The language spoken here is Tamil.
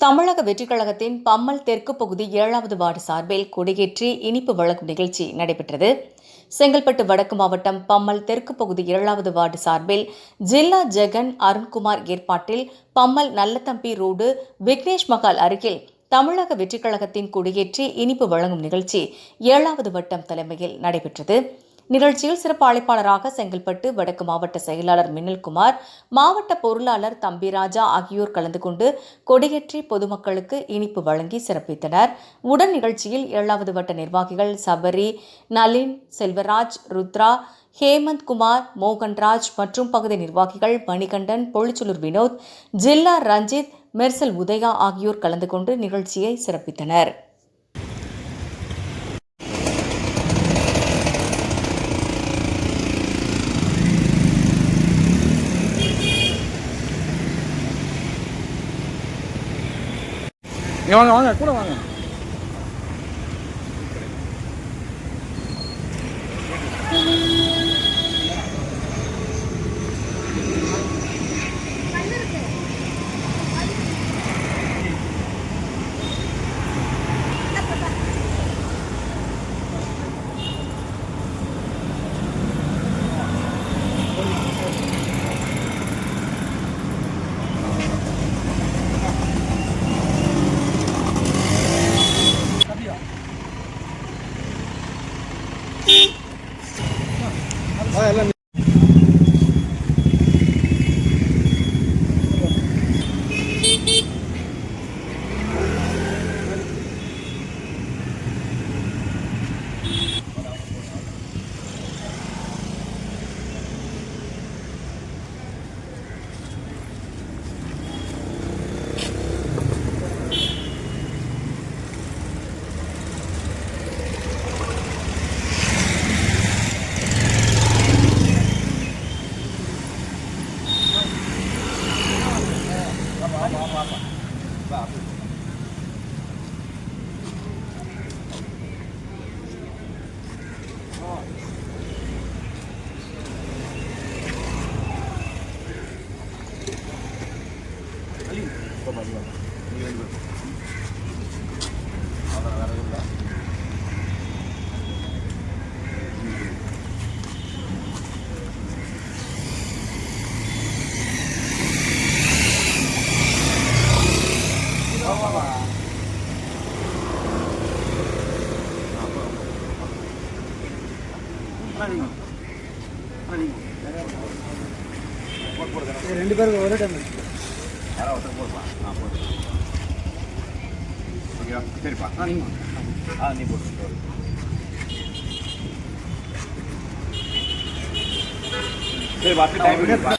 தமிழக வெற்றிக் கழகத்தின் பம்மல் தெற்கு பகுதி ஏழாவது வார்டு சார்பில் கொடியேற்றி இனிப்பு வழங்கும் நிகழ்ச்சி நடைபெற்றது. செங்கல்பட்டு வடக்கு மாவட்டம் பம்மல் தெற்கு பகுதி ஏழாவது வார்டு சார்பில் ஜில்லா ஜெகன் அருண்குமார் ஏற்பாட்டில் பம்மல் நல்லதம்பி ரோடு விக்னேஷ் மகால் அருகில் தமிழக வெற்றிக் கழகத்தின் கொடியேற்றி இனிப்பு வழங்கும் நிகழ்ச்சி ஏழாவது வட்டம் தலைமையில் நடைபெற்றது. நிகழ்ச்சியில் சிறப்பு அழைப்பாளராக செங்கல்பட்டு வடக்கு மாவட்ட செயலாளர் மின்னல்குமார் மாவட்ட பொருளாளர் தம்பிராஜா ஆகியோர் கலந்து கொண்டு கொடியேற்றி பொதுமக்களுக்கு இனிப்பு வழங்கி சிறப்பித்தனர். உடன் நிகழ்ச்சியில் ஏழாவது வட்ட நிர்வாகிகள் சபரி நளின் செல்வராஜ் ருத்ரா ஹேமந்த் குமார் மோகன்ராஜ் மற்றும் பகுதி நிர்வாகிகள் மணிகண்டன் பொழிச்சுலூர் வினோத் ஜில்லா ரஞ்சித் மெர்சல் உதயா ஆகியோர் கலந்து கொண்டு நிகழ்ச்சியை சிறப்பித்தனர். இங்க வாங்க வாங்க கூட வாங்க. Adelante. வா, எல்லாம் ரெண்டு பேருக்கு ஒரே time சரிப்பா ஆ நீங்க ஆ நீ போட்டு சரி அப்படி டைம்